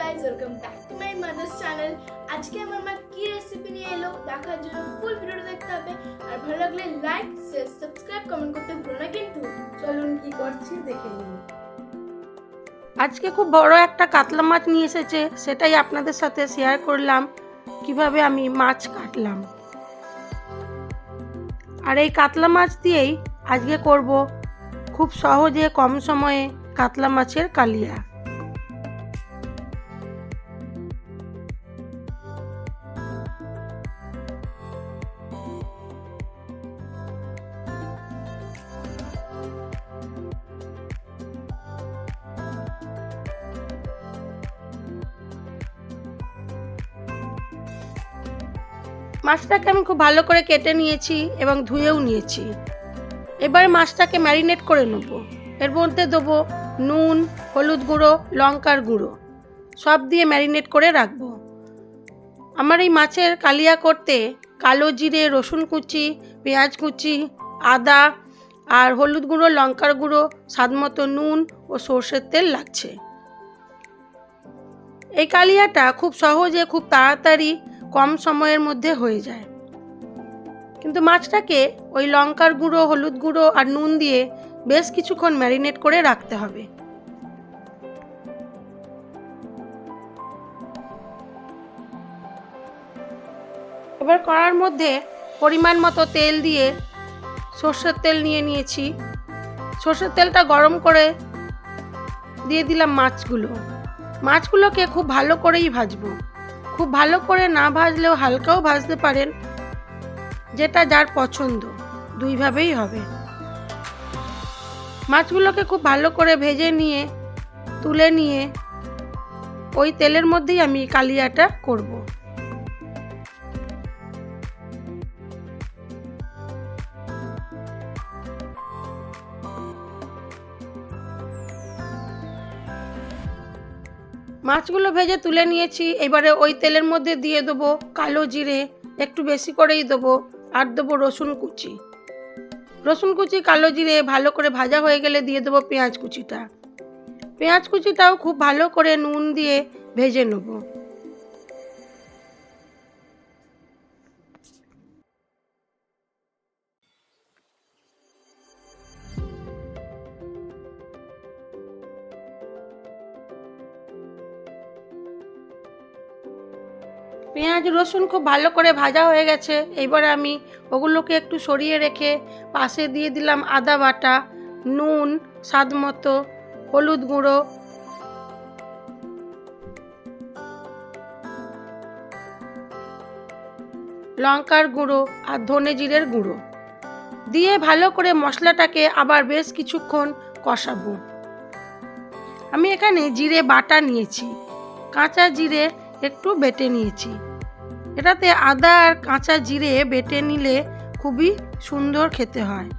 Guys welcome back to my mother's channel আজকে আমার মা কি রেসিপি নিয়ে এলো দেখার জন্য ফুল ভিডিওটা দেখতে হবে। আর ভালো লাগলে লাইক শেয়ার সাবস্ক্রাইব কমেন্ট করতে ভুলো না কিন্তু। চলুন কি করছি, দেখে নিন আজকে খুব বড় একটা কাতলা মাছ নিয়ে এসেছে, সেটাই আপনাদের সাথে শেয়ার করলাম। কীভাবে আমি মাছ কাটলাম। আর এই কাতলা মাছ দিয়েই আজকে করব খুব সহজে কম সময়ে কাতলা মাছের কালিয়া। মাছটাকে আমি খুব ভালো করে কেটে নিয়েছি এবং ধুয়েও নিয়েছি। এবার মাছটাকে ম্যারিনেট করে নেব। এর মধ্যে দেবো নুন, হলুদ গুঁড়ো, লঙ্কার গুঁড়ো। সব দিয়ে ম্যারিনেট করে রাখব। আমার এই মাছের কালিয়া করতে কালো জিরে, রসুন কুচি, পেঁয়াজ কুচি, আদা আর হলুদ গুঁড়ো, লঙ্কার গুঁড়ো স্বাদমতো নুন ও সর্ষের তেল লাগছে। এই কালিয়াটা খুব সহজে, খুব তাড়াতাড়ি কম সময়ের মধ্যে হয়ে যায়। কিন্তু মাছটাকে ওই লঙ্কার গুঁড়ো, হলুদ গুঁড়ো আর নুন দিয়ে বেশ কিছুক্ষণ ম্যারিনেট করে রাখতে হবে। এবার কড়ার মধ্যে পরিমাণ মতো তেল দিয়ে সর্ষের তেল নিয়ে নিয়েছি। সর্ষের তেলটা গরম করে দিয়ে দিলাম মাছগুলো। মাছগুলোকে খুব ভালো করেই ভাজবো। খুব ভালো করে না ভাজলেও হালকাও ভাজতে পারেন। যেটা যার পছন্দ। দুইভাবেই হবে। মাছগুলোকে খুব ভালো করে ভেজে নিয়ে, তুলে নিয়ে ওই তেলের মধ্যেই আমি কালিয়াটা করব। মাছগুলো ভেজে তুলে নিয়েছি। এবারে ওই তেলের মধ্যে দিয়ে দেবো কালো জিরে, একটু বেশি করেই দেবো, আর দেবো রসুন কুচি। রসুন কুচি, কালো জিরে ভালো করে ভাজা হয়ে গেলে দিয়ে দেবো পেঁয়াজ কুচিটা। পেঁয়াজ কুচিটাও খুব ভালো করে নুন দিয়ে ভেজে নেব। পেঁয়াজ, রসুন খুব ভালো করে ভাজা হয়ে গেছে। এবারে আমি ওগুলোকে একটু সরিয়ে রেখে পাশে দিয়ে দিলাম আদা বাটা, নুন, স্বাদ মতো, হলুদ গুঁড়ো। লঙ্কার গুঁড়ো আর ধনে জিরের গুঁড়ো। দিয়ে ভালো করে মশলাটাকে আবার বেশ কিছুক্ষণ কষাবো। আমি এখানে জিরে বাটা নিয়েছি। কাঁচা জিরে একটু বেটে নিয়েছি। এটাতে আদা আর কাঁচা জিরে বেটে নিলে খুবই সুন্দর খেতে হয়।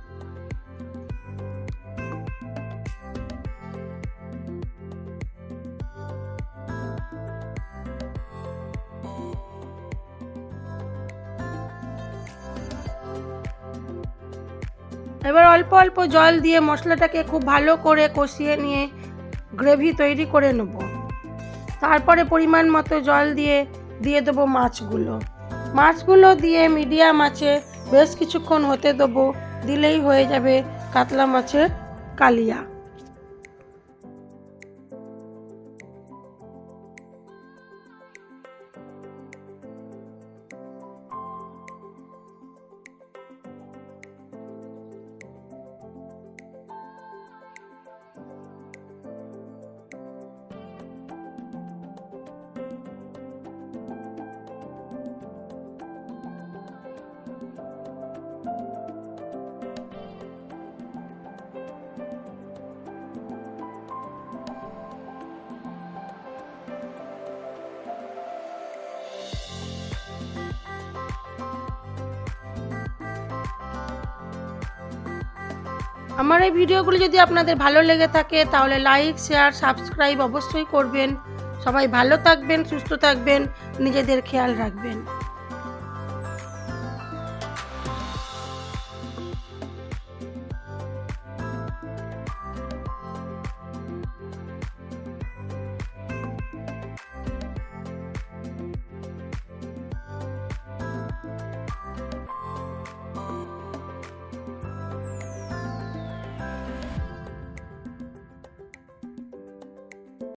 এবার অল্প অল্প জল দিয়ে মশলাটাকে খুব ভালো করে কষিয়ে নিয়ে গ্রেভি তৈরি করে নেব। তারপরে পরিমাণ মতো জল দিয়ে দিয়ে দেবো মাছগুলো। মাছগুলো দিয়ে মিডিয়াম আছে, বেশ কিছুক্ষণ হতে দেবো, দিলেই হয়ে যাবে কাতলা মাছের কালিয়া। আমার এই ভিডিওগুলি যদি আপনাদের ভালো লেগে থাকে, তাহলে লাইক শেয়ার সাবস্ক্রাইব অবশ্যই করবেন। সবাই ভালো থাকবেন, সুস্থ থাকবেন, নিজেদের খেয়াল রাখবেন।